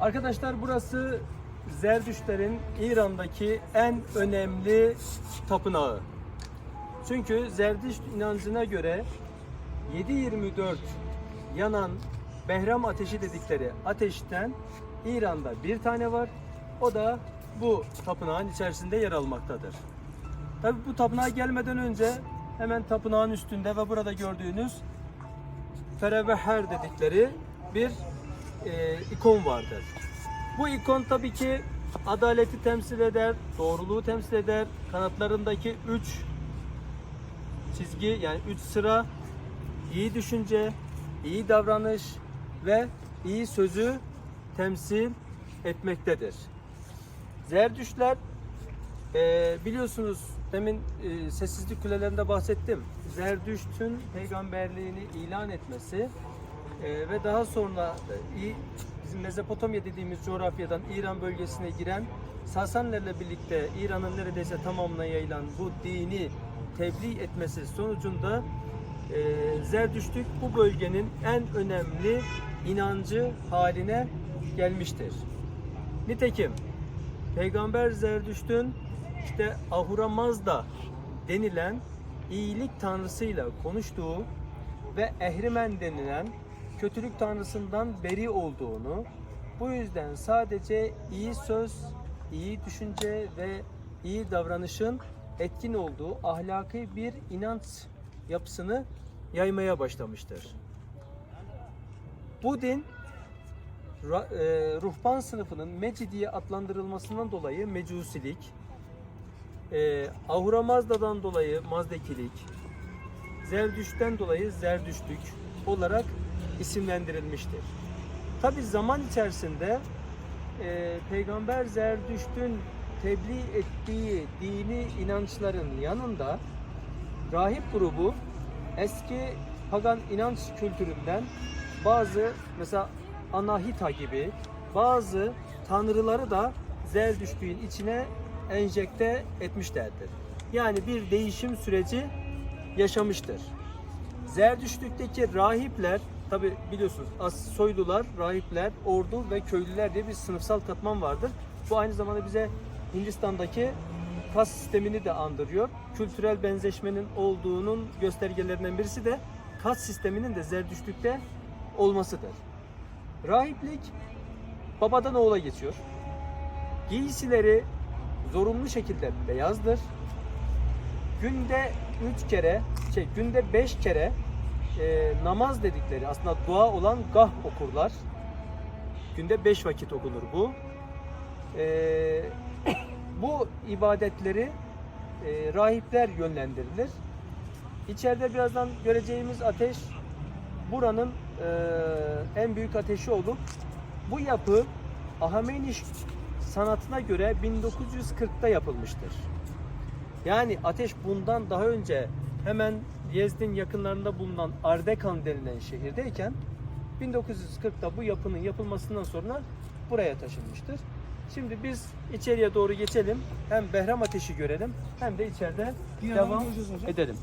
Arkadaşlar burası Zerdüştlerin İran'daki en önemli tapınağı. Çünkü Zerdüşt inancına göre 7-24 yanan Behram ateşi dedikleri ateşten İran'da bir tane var. O da bu tapınağın içerisinde yer almaktadır. Tabi bu tapınağa gelmeden önce hemen tapınağın üstünde ve burada gördüğünüz Ferebeher dedikleri bir e, ikon vardır. Bu ikon tabii ki adaleti temsil eder, doğruluğu temsil eder. Kanatlarındaki üç çizgi yani üç sıra iyi düşünce, iyi davranış ve iyi sözü temsil etmektedir. Zerdüştler e, biliyorsunuz demin e, sessizlik kulelerinde bahsettim. Zerdüşt'ün peygamberliğini ilan etmesi e, ve daha sonra e, bizim Mezopotamya dediğimiz coğrafyadan İran bölgesine giren Sasanlerle birlikte İran'ın neredeyse tamamına yayılan bu dini tebliğ etmesi sonucunda e, Zerdüştlük bu bölgenin en önemli inancı haline gelmiştir. Nitekim Peygamber Zerdüşt'ün işte Ahura Mazda denilen iyilik tanrısıyla konuştuğu ve Ehrimen denilen kötülük tanrısından beri olduğunu, bu yüzden sadece iyi söz, iyi düşünce ve iyi davranışın etkin olduğu ahlaki bir inanç yapısını yaymaya başlamıştır. Bu din e, ruhban sınıfının Meci diye adlandırılmasından dolayı mecusilik, e, Ahura Mazda'dan dolayı Mazdekilik, Zerdüşt'ten dolayı Zerdüştlük olarak isimlendirilmiştir. Tabi zaman içerisinde e, Peygamber Zerdüşt'ün tebliğ ettiği dini inançların yanında rahip grubu eski pagan inanç kültüründen bazı mesela Anahita gibi bazı tanrıları da Zerdüştlüğün içine enjekte etmişlerdir. Yani bir değişim süreci yaşamıştır. Zerdüştlükteki rahipler tabi biliyorsunuz as soylular, rahipler, ordu ve köylüler diye bir sınıfsal katman vardır. Bu aynı zamanda bize Hindistan'daki kas sistemini de andırıyor. Kültürel benzeşmenin olduğunun göstergelerinden birisi de kas sisteminin de Zerdüştlükte olmasıdır. Rahiplik babadan oğula geçiyor. Giysileri zorunlu şekilde beyazdır. Günde üç kere, şey günde beş kere e, namaz dedikleri aslında dua olan gah okurlar. Günde beş vakit okunur bu. E, bu ibadetleri e, rahipler yönlendirilir. İçeride birazdan göreceğimiz ateş buranın e, en büyük ateşi olup bu yapı Ahameniş sanatına göre 1940'ta yapılmıştır. Yani ateş bundan daha önce hemen Yezdin yakınlarında bulunan Ardekan denilen şehirdeyken 1940'ta bu yapının yapılmasından sonra buraya taşınmıştır. Şimdi biz içeriye doğru geçelim. Hem Behram ateşi görelim hem de içeride devam edelim.